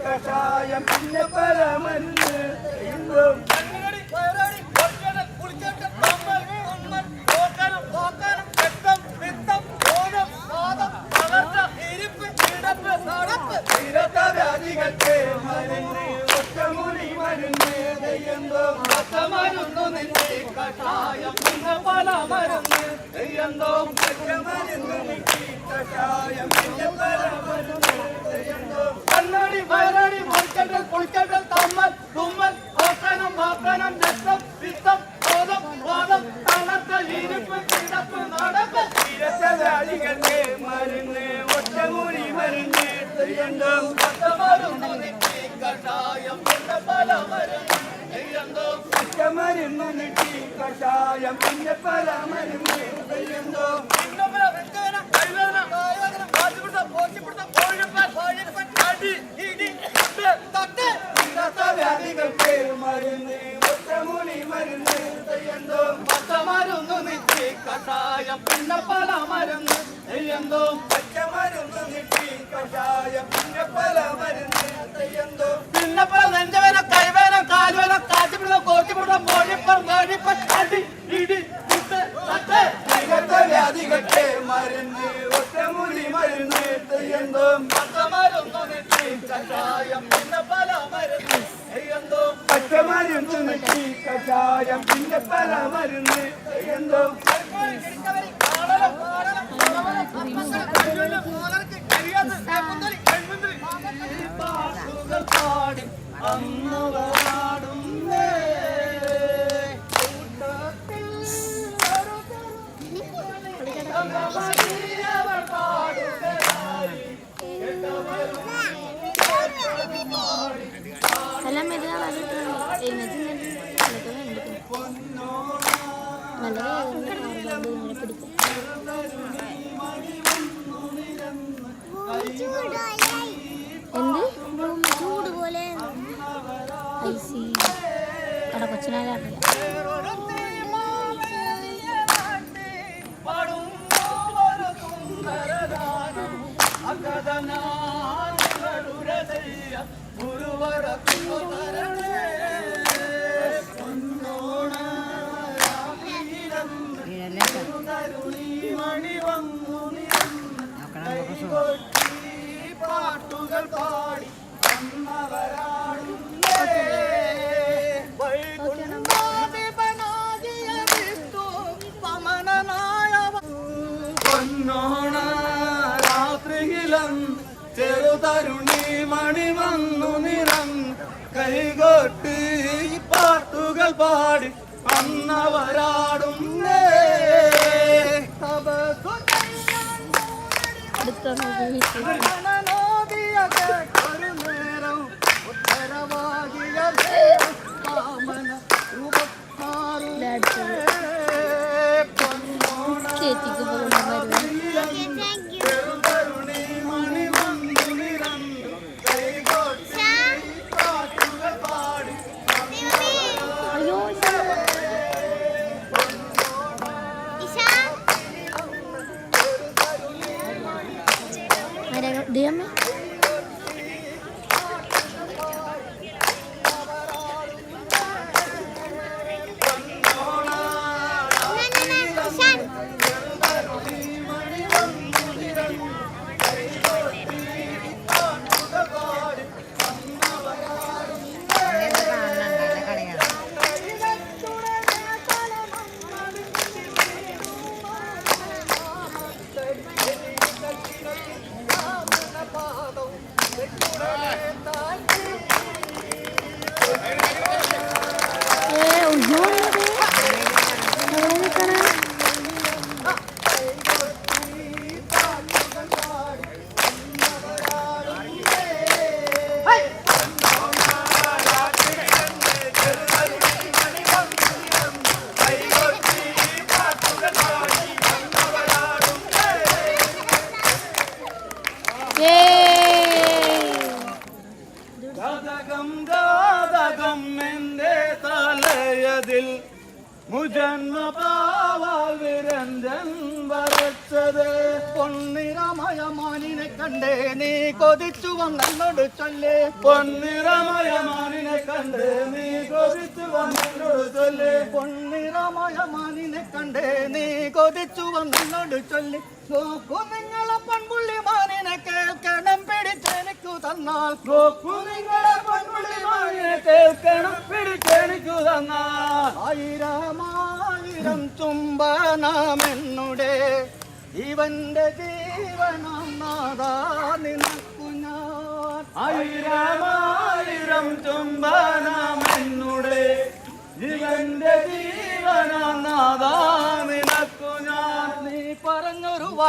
കഷായം പിന്നെ പല മരുന്ന്. കണ്ണടി വയറടി മുറിക്കട്ടൽ കുളിക്കട്ടൽ തമ്മൽ തുമ്മൽ ഓക്കാനം വാക്കാനം രക്തം തീരത്തവ്യാധികൾക്ക് മരുന്ന് ഒറ്റമുറി മരുന്ന്. തെയ്യന്തോ ഒറ്റമരുന്നു നിന്റെ കഷായം പിന്നെ പല മരുന്ന്. തെയ്യന്തോ ഒറ്റമരുന്നു നിന്റെ കഷായം പിന്നെ പല മരുന്ന്. തെയ്യന്തോ വ്യാധികൾക്ക് മരുന്ന് ഒറ്റമുറി മരുന്ന് തെയ്യന്തോ പച്ചമരുന്നു നിറ്റി കഷായം പിന്നെ പല മരുന്ന്. തെയ്യന്തോ പച്ചമരുന്ന് നിറ്റി കഷായം പിന്നെ പല മരുന്ന് തെയ്യന്തോ പിന്നെ പല നെഞ്ചവേന കൈവേന കാൽവേന കാറ്റുപിടുന്ന കോട്ടിപ്പിടുന്ന മോഴിപ്പർ മോഴിപ്പർ അടി ഇടി ഇങ്ങനത്തെ വ്യാധികൾക്ക് മരുന്ന് ഒറ്റമുറി മരുന്ന് തെയ്യന്തോ പച്ചമരുന്നു നിറ്റി കഷായം പിന്നെ പല മരുന്ന് തെയ്യന്തോ പച്ചമരുന്ന് നിറ്റി കഷായം പിന്നെ പല മരുന്ന് മുജന്മ പാവാൽ വിരഞ്ജൻ വരച്ചത് പൊന്നിറമയ മാനിനെ കണ്ടേ നീ കൊതിച്ചു വന്നോട് ചൊല്ലേ പൊന്നിറമയ മാനിനെ കണ്ടേ നീ കൊതിച്ചു വന്നോട് ചൊല്ലേ പൊന്നിറമയ മാനിനെ കണ്ടേ നീ കൊതിച്ചു വന്നോട് ചൊല്ലി നോക്കൂ നിങ്ങളെ പൺപുള്ളി മാനിനെ കേൾക്കണം തന്നാൽ. നോക്കൂ നിങ്ങളെ പൊൻപുള്ളി മാനിനെ കേൾക്കണം പിടിച്ചെനിക്കു തന്നാ ആയിരമായിരം ആയിരം ചുംബനമെന്നുടെ ഇവന്റെ ജീവനം നാദാ നിനക്കു ഞാൻ. ആയിരമായിരം ചുംബനമെന്നുടെ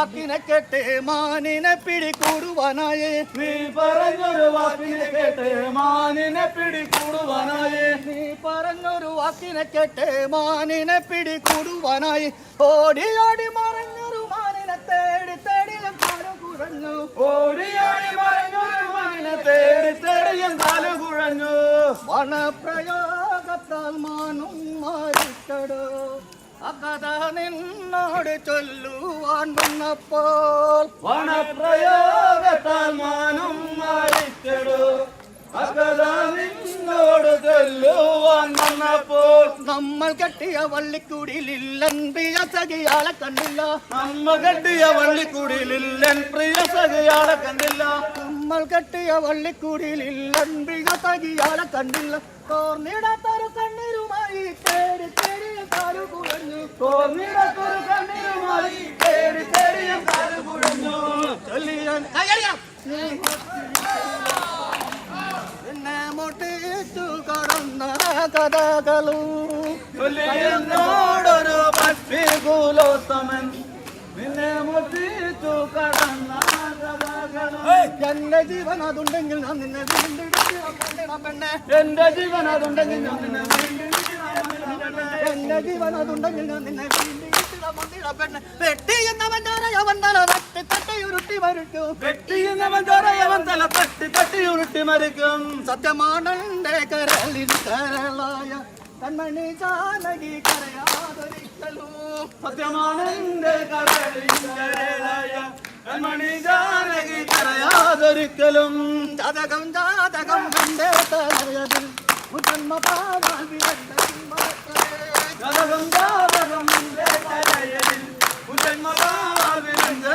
വാക്കിനെ കേട്ട് മാനിനെ പിടികൂടുവാനായേ. നീ പറഞ്ഞൊരു വാക്കിനെ കേട്ട് മാനിനെ പിടികൂടുവാനായി. നീ പറഞ്ഞൊരു വാക്കിനെ കേട്ട് മാനിനെ പിടികൂടുവാനായി. ഓടി ഓടി മറഞ്ഞൊരു മാനിനെ തേടി തേടി ഞാൻ കാലു ഓടി ഓടി മറഞ്ഞൊരു മാനിനെ തേടി തേടിയും കാലു കുഴഞ്ഞു. വനപ്രയോഗത്താൽ മാനും മാറിക്കടോ അകഥ നിന്നോട് ചൊല്ലുവാൻ വന്നപ്പോൾ വനപ്രയോഗത്താൽ മാനം മരിച്ചടു നിന്നോട് ചൊല്ലുവാൻ വന്നപ്പോൾ നമ്മൾ കെട്ടിയ വള്ളിക്കുടിയിലില്ലൻ പ്രിയ സഖിയാളെ കണ്ടില്ല. നമ്മൾ കെട്ടിയ വള്ളിക്കുടിയിലില്ലൻ പ്രിയ സഖിയാളെ കണ്ടില്ല. നമ്മൾ കെട്ടിയ വള്ളിക്കുടിയിലില്ലൻ പ്രിയ സഖിയാളെ കണ്ടില്ല. തോർന്നിടാത്തൊരു കണ്ണീരുമായി തേടി തേടി എന്നെ മുട്ടിച്ചു കടന്ന കഥകളും. ചൊല്ലിയെന്നോടൊരു പക്ഷി കുലോത്തമൻ. നിന്നെ മുട്ടിച്ചു കടന്ന എന്റെ ജീവൻ അതുണ്ടെങ്കിൽ ഞാൻ നിന്നെ വീണ്ടെടുക്കണം പെണ്ണെ. എന്റെ ജീവൻ അതുണ്ടെങ്കിൽ ഞാൻ നിന്നെ വീണ്ടെടുക്കണം. എന്റെ ജീവൻ അതുണ്ടെങ്കിൽ ഞാൻ നിന്നെ വീണ്ടെടുക്കണം പെണ്ണെ വെട്ടി എന്നവൻ അവൻ തല തട്ടി തട്ടി ഉരുട്ടി വരട്ടു വെട്ടിയുന്നവൻ തല തട്ടി തട്ടി ഉരുട്ടി മരിക്കും സത്യമാണെന്റെ കരളിൽ കരളായ കൺമണി ജാനകി കരയാതൊരിക്കലും സത്യമാണ് എന്റെ കരളിങ്കരളായ കൺമണി ജാനകി കരയാതൊരിക്കലും ജാതകം ജാതകം കണ്ടേ തലയതിൽ முதன்மபாவிரந்தே தலையில் முதன்மபாவிரந்தே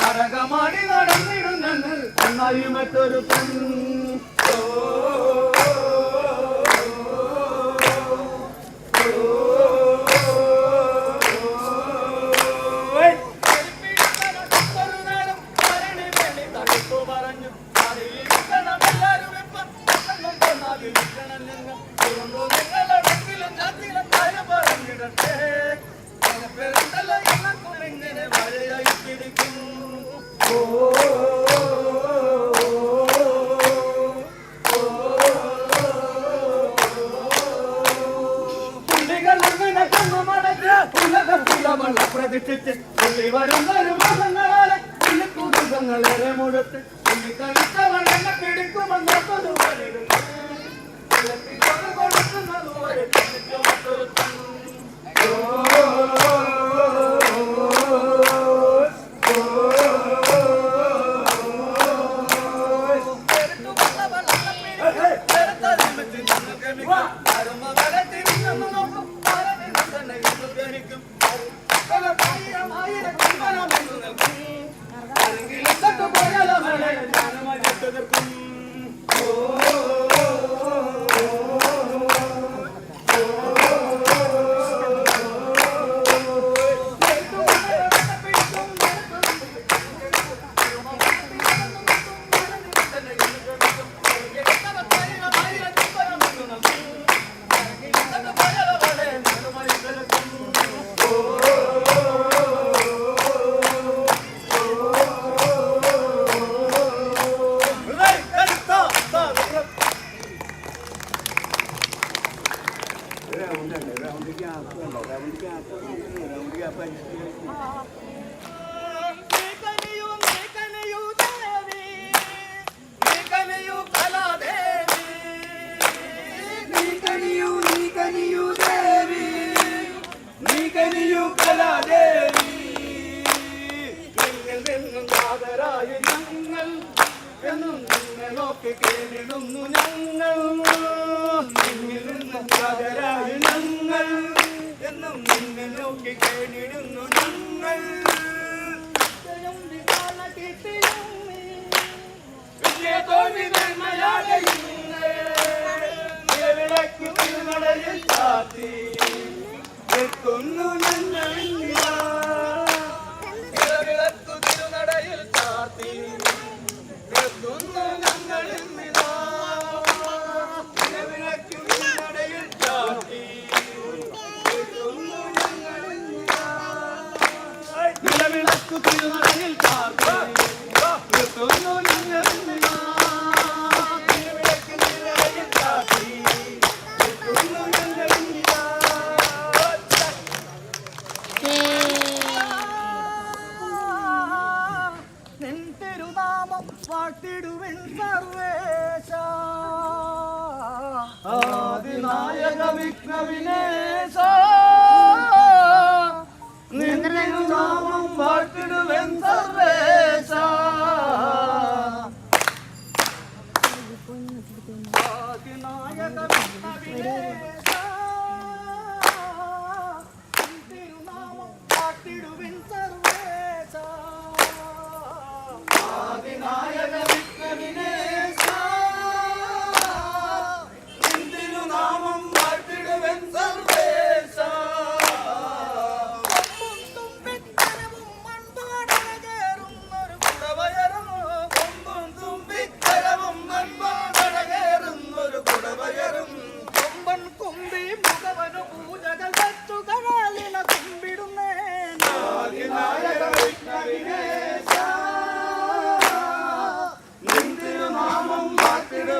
നരകമാടി നടന്നിടുന്ന മറ്റൊരു പെൺ. പുലി വരുന്നൊരു മാസങ്ങളാലെ പുലിക്കുടുംബങ്ങളേറെ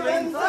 Robinson.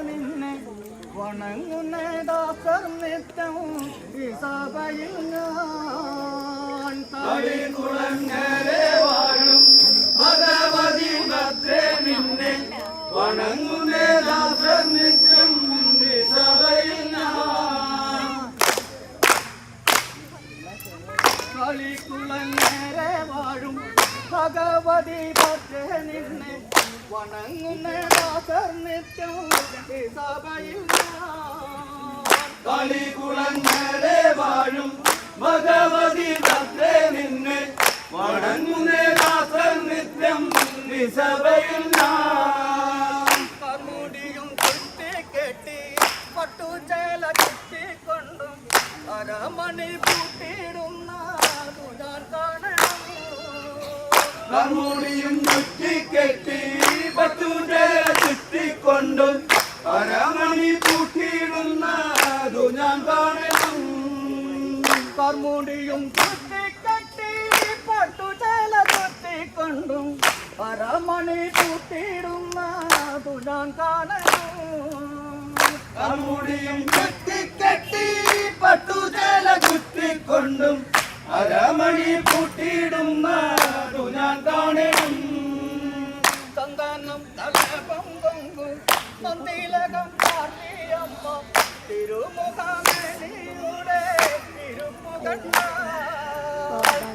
നിന്നെ വണങ്ങുന്ന ദാസർ നിത്യവും ഈ സഭയിൽ വാഴും ഭഗവതി നിന്നെ വണങ്ങുന്ന ദാസർ നിത്യം നിന്റെ സഭയിൽ ഞാൻ. കളിക്കുളങ്ങരെ വാഴും ഭഗവതി ഭദ്രേ നിന്നെ വണങ്ങുന്ന ദാസർ നിത്യം ഈ സഭയിൽ ഞാൻ കളികുളങ്ങരെ വാഴും ഭഗവതി ഭദ്രേ നിന്നെ. വണങ്ങുന്നേ ദാസർ നിത്യം സഭയിൽ ഞാൻ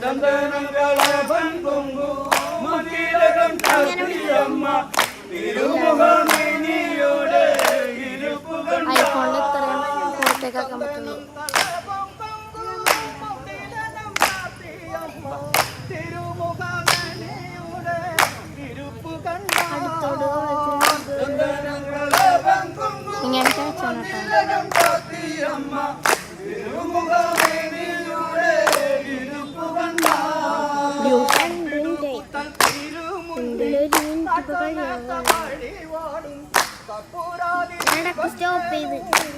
ചന്ദനങ്ങളെ പങ്കുങ്കു മതിലകം ചാർത്തിയമ്മ തിരുമുഖമേനിയുടെ ഇരുപ്പു ഐഫോണിൽ ഇത്രയും പുറത്തേക്കാക്കാൻ പറ്റുള്ളൂ. ഞാനൊക്കെ സ്റ്റോപ്പ് ചെയ്ത്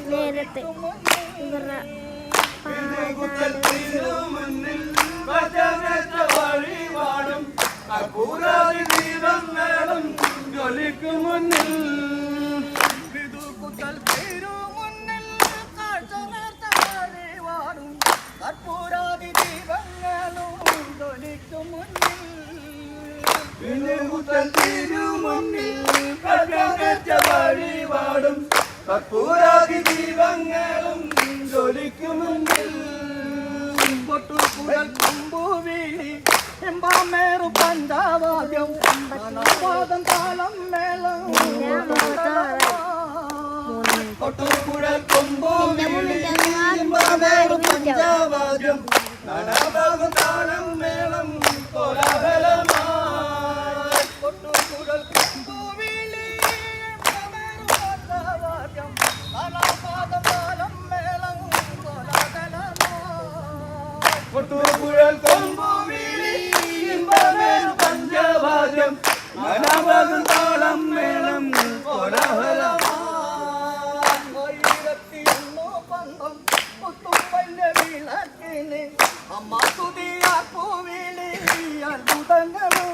നേരത്തെ ഇവരുടെ പാടാട് ദീപങ്ങളും ജ്വലിക്കും മുന്നിൽ. വിതുകുത്തൽ തിരുമുന്നിൽ കാഴ്ച നേർത്ത വഴിപാടും കർപ്പൂരാതി ദീപങ്ങളും തൊലിക്കും മുന്നിൽ. വിനുകുത്തൽ തിരുമുന്നിൽ വചനത്തെ വഴിപാടും അക്കൂറാതി ദീപങ്ങളും ജ്വലിക്കും മുന്നിൽ. പൊട്ടുകുഴൽ കൊമ്പുവിളി എമ്പാമേറു പഞ്ചാവാദ്യം പാദം താളം മേളം അങ്ങ് പഞ്ചാവാദ്യം നനഭാഗം താളം മേളം കോലാഹലമായി പൊട്ടുകുഴൽ കൊമ്പുവിളി എമ്പാമേറു പഞ്ചാവാദ്യം പഞ്ചവാദ്യം നനഭാഗം താളം വേണം അമ്മ തുതിയ പൂവിളി അത്ഭുതങ്ങളും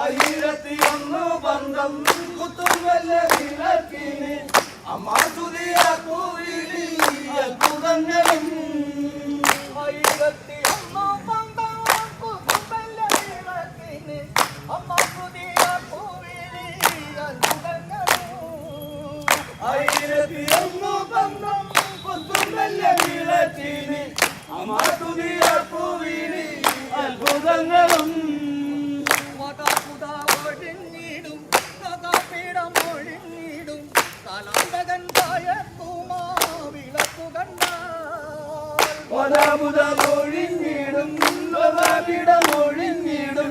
ആയിരത്തി ഒന്ന് ബന്ധം കുത്തും വല്ല വിളക്കിന്. അമ്മ തുതിയ പൂവിളി അത്ഭുതങ്ങളും ആയിരത്തി ഒന്നു പന്തം പുത്തുമല്ല വിളച്ചീനി അമാ തുതിയ പൂവിനി അത്ഭുതങ്ങളും. ഒഴിഞ്ഞിടും ഒഴിഞ്ഞിടും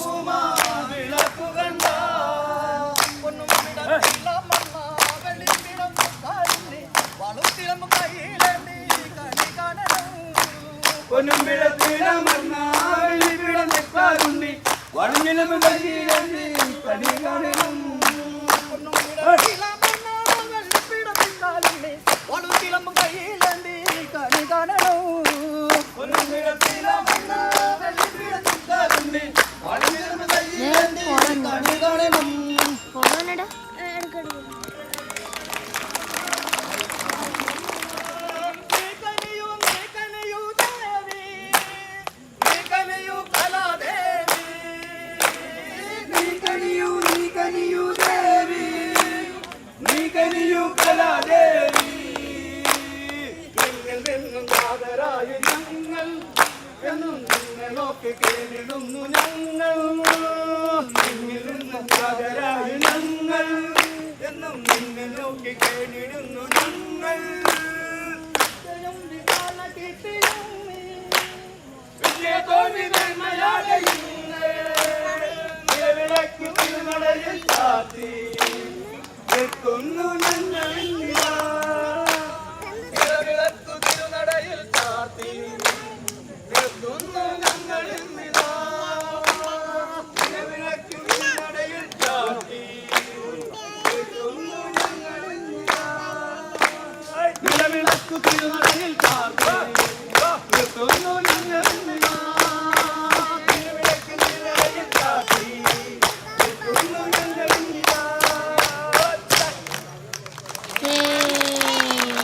പൊന്നുംപിടത്തിനമർന്നാവിളിപ്പിടന്നെപ്പാറുണ്ടി വണങ്ങിലും പണി കാണും ഫോണെടാ എടുക്കണോ നിൽക്കുന്നു ഞങ്ങൾ